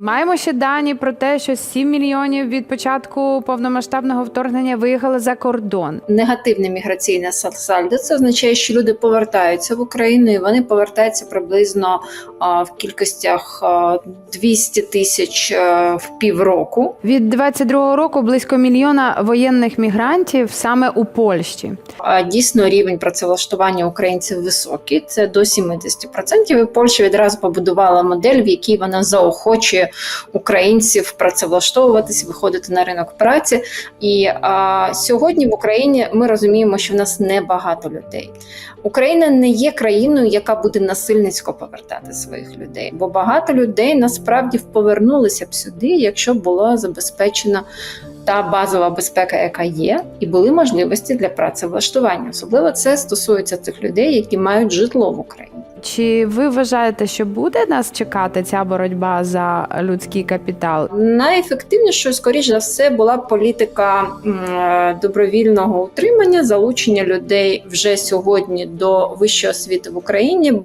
Маємо ще дані про те, що 7 мільйонів від початку повномасштабного вторгнення виїхали за кордон. негативне міграційне сальдо. Це означає, що люди повертаються в Україну, і вони повертаються приблизно в кількостях а, 200 тисяч в півроку. Від 22-го року близько мільйона воєнних мігрантів саме у Польщі. Дійсно рівень працевлаштування українців високий. Це до 70%. І Польща відразу побудувала модель, в якій вона заохочує українців працевлаштовуватись, виходити на ринок праці. І а, сьогодні в Україні ми розуміємо, що в нас небагато людей. Україна не є країною, яка буде насильницько повертати своїх людей, бо багато людей насправді повернулися б сюди, якщо була забезпечена та базова безпека, яка є, і були можливості для працевлаштування. Особливо це стосується тих людей, які мають житло в Україні. Чи ви вважаєте, що буде нас чекати ця боротьба за людський капітал? Найефективнішою, скоріш за все, була політика добровільного утримання, залучення людей вже сьогодні до вищої освіти в Україні